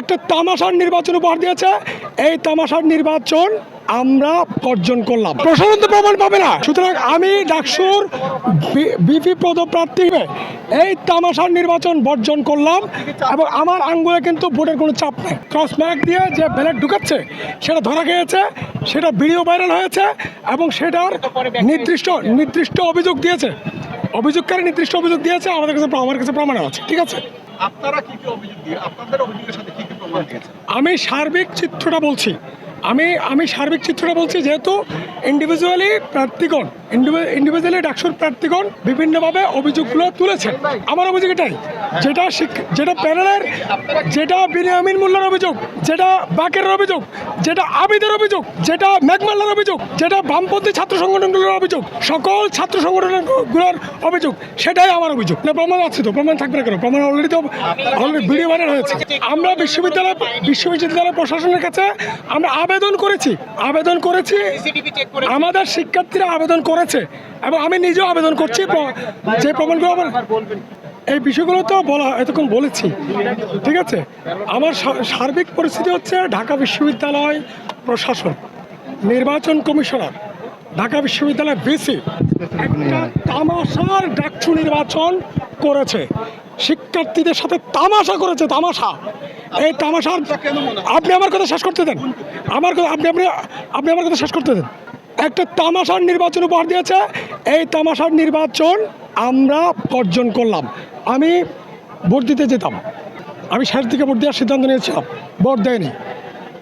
একটা তামাশার নির্বাচন উপহার দিয়েছে। এই তামাশার নির্বাচন আমরা অর্জন করলাম। প্রশাসন তো প্রমাণ পাবে না। সুতরাং আমি ডাকসুর বিপি পদপ্রার্থী এই তামাশার নির্বাচন বর্জন করলাম এবং আমার আঙ্গুলে কিন্তু ভোটের কোনো চাপ নেই। ক্রস মার্ক দিয়ে যে ব্যালট ঢুকাচ্ছে, সেটা ধরা গিয়েছে সেটা ভিডিও ভাইরাল হয়েছে এবং সেটার নির্দিষ্ট নির্দিষ্ট অভিযোগ দিয়েছে। অভিযোগকারী নির্দিষ্ট অভিযোগ দিয়েছে, আমাদের কাছে আমার কাছে প্রমাণ আছে। ঠিক আছে? আপনারা কি কি অভিযোগ দিয়ে আপনাদের অভিযোগের সাথে কি আমি সার্বিক চিত্রটা বলছি। আমি আমি সার্বিক চিত্রটা বলছি যেহেতু ইন্ডিভিজুয়ালি প্রার্থীগণ। ইন্ডিভিজুয়ালি ডাকসুর প্রার্থীগণ বিভিন্নভাবে অভিযোগগুলো তুলেছেন। আমার অভিযোগ এটাই, যেটা যেটা প্যানেলের, যেটা বিনিয়ামিন মূল্যের অভিযোগ, যেটা বাকের অভিযোগ, যেটা আবিদের অভিযোগ, যেটা মেঘমাল্লার অভিযোগ, যেটা বামপন্থী ছাত্র সংগঠনগুলোর অভিযোগ, সকল ছাত্র সংগঠনগুলোর অভিযোগ, সেটাই আমার অভিযোগ। না, প্রমাণ আছে তো, প্রমাণ থাকবে কেন? প্রমাণ অলরেডি তো অলরেডি ভিডিও ভাইরাল হয়েছে। আমরা বিশ্ববিদ্যালয় বিশ্ববিদ্যালয় প্রশাসনের কাছে আমরা আবেদন করেছি আবেদন করেছি, আমাদের শিক্ষার্থীরা আবেদন করেছে এবং আমি নিজেও আবেদন করছি যে প্রমাণগুলো এই বিষয়গুলো তো বলা, এতক্ষণ বলেছি, ঠিক আছে? আমার সার্বিক পরিস্থিতি হচ্ছে ঢাকা বিশ্ববিদ্যালয় প্রশাসন, নির্বাচন কমিশনার, ঢাকা বিশ্ববিদ্যালয় বিসি তামাশার ডাকছু নির্বাচন করেছে, শিক্ষার্থীদের সাথে তামাশা করেছে, তামাশা। এই তামাশার আপনি আমার কথা শেষ করতে দেন। আমার কথা আপনি আপনি আপনি আমার কথা শেষ করতে দেন। একটা তামাশার নির্বাচন উপহার দিয়েছে। এই তামাশার নির্বাচন আমরা বর্জন করলাম। আমি ভোট দিতে যেতাম। আমি শেষ দিকে ভোট দেওয়ার সিদ্ধান্ত নিয়েছিলাম। ভোট দেয়নি।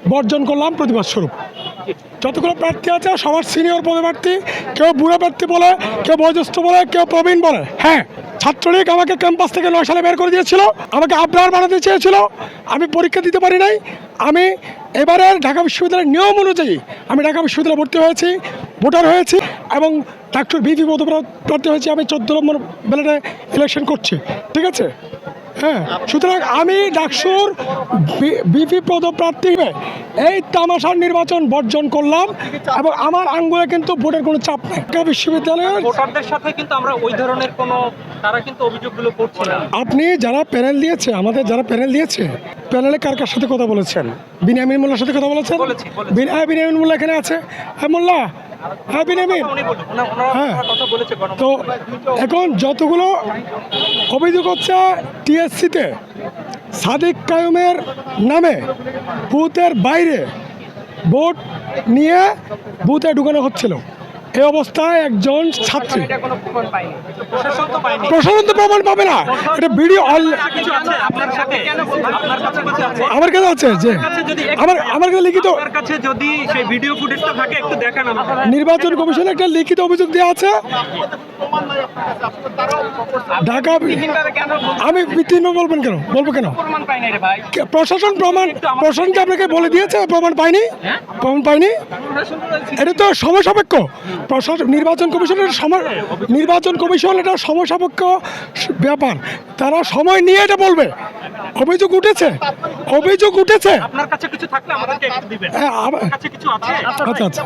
বর্জন করলাম প্রতিবাদ স্বরূপ। যতগুলো প্রার্থী আছে, সবার সিনিয়র পদপ্রার্থী, কেউ বুড়ো প্রার্থী বলে, কেউ বয়োজ্যেষ্ঠ বলে, কেউ প্রবীণ বলে। হ্যাঁ ছাত্রলীগ আমাকে ক্যাম্পাস থেকে নয় সালে বের করে দিয়েছিল, আমাকে আপনার বানাতে চেয়েছিল, আমি পরীক্ষা দিতে পারি নাই। আমি এবারের ঢাকা বিশ্ববিদ্যালয়ের নিয়ম অনুযায়ী আমি ঢাকা বিশ্ববিদ্যালয়ে ভর্তি হয়েছি, ভোটার হয়েছি এবং ডাক্তার বিপি প্রার্থী হয়েছি। আমি চোদ্দ নম্বর ব্যালেটে ইলেকশন করছি। ঠিক আছে? হ্যাঁ সুতরাং আমি ডাকসুর বিপি পদপ্রার্থী হয়ে এই তামাশার নির্বাচন বর্জন করলাম এবং আমার আঙ্গুলে কিন্তু ভোটের কোনো চাপ নেই। ঢাকা বিশ্ববিদ্যালয়ের ভোটারদের সাথে কিন্তু আমরা ওই ধরনের কোনো তারা কিন্তু অভিযোগগুলো করছে না। আপনি যারা প্যানেল দিয়েছে আমাদের যারা প্যানেল দিয়েছে প্যানেলে কার কার সাথে কথা বলেছেন? বিনিয়ামিন মোল্লার সাথে কথা বলেছেন? হ্যাঁ বিনিয়ামিন মোল্লা এখানে আছে। হ্যাঁ মোল্লা হ্যাঁ বিনিয়ামিন হ্যাঁ। তো এখন যতগুলো অভিযোগ হচ্ছে টিএসসিতে সাদিক কায়ুমের নামে বুথের বাইরে ভোট নিয়ে বুথে ঢুকানো হচ্ছিল। এই অবস্থায় একজন ছাত্রী। এটা কোনো প্রমাণ পাইনি প্রশাসন তো পাইনি প্রশাসন তো প্রমাণ পাবে না। এটা ভিডিও অল কিছু আছে? আপনার সাথে আপনার কাছে কিছু আছে? আমার কাছে আছে যে আমার আমার কাছে লিখিত আপনার কাছে যদি সেই ভিডিও ফুটেজটা থাকে একটু দেখান আমাকে। নির্বাচন কমিশনে একটা লিখিত অভিযোগ দেওয়া আছে। ঢাকা আমি বিচ্ছিন্ন বলবেন কেন? বলব কেন? প্রমাণ পাইনি রে ভাই। কে- প্রশাসন প্রমাণ প্রশাসনকে আপনাকে বলে দিয়েছে প্রমাণ পাইনি প্রমাণ পাইনি এটা তো সময় সাপেক্ষ প্রশাসন নির্বাচন কমিশনের সময় নির্বাচন কমিশন এটা সময় সাপেক্ষ ব্যাপার। তারা সময় নিয়ে এটা বলবে। অভিযোগ উঠেছে। অভিযোগ উঠেছে। আপনার কাছে কিছু থাকলে আমাদেরকে একটু দিবেন। হ্যাঁ, আচ্ছা আচ্ছা।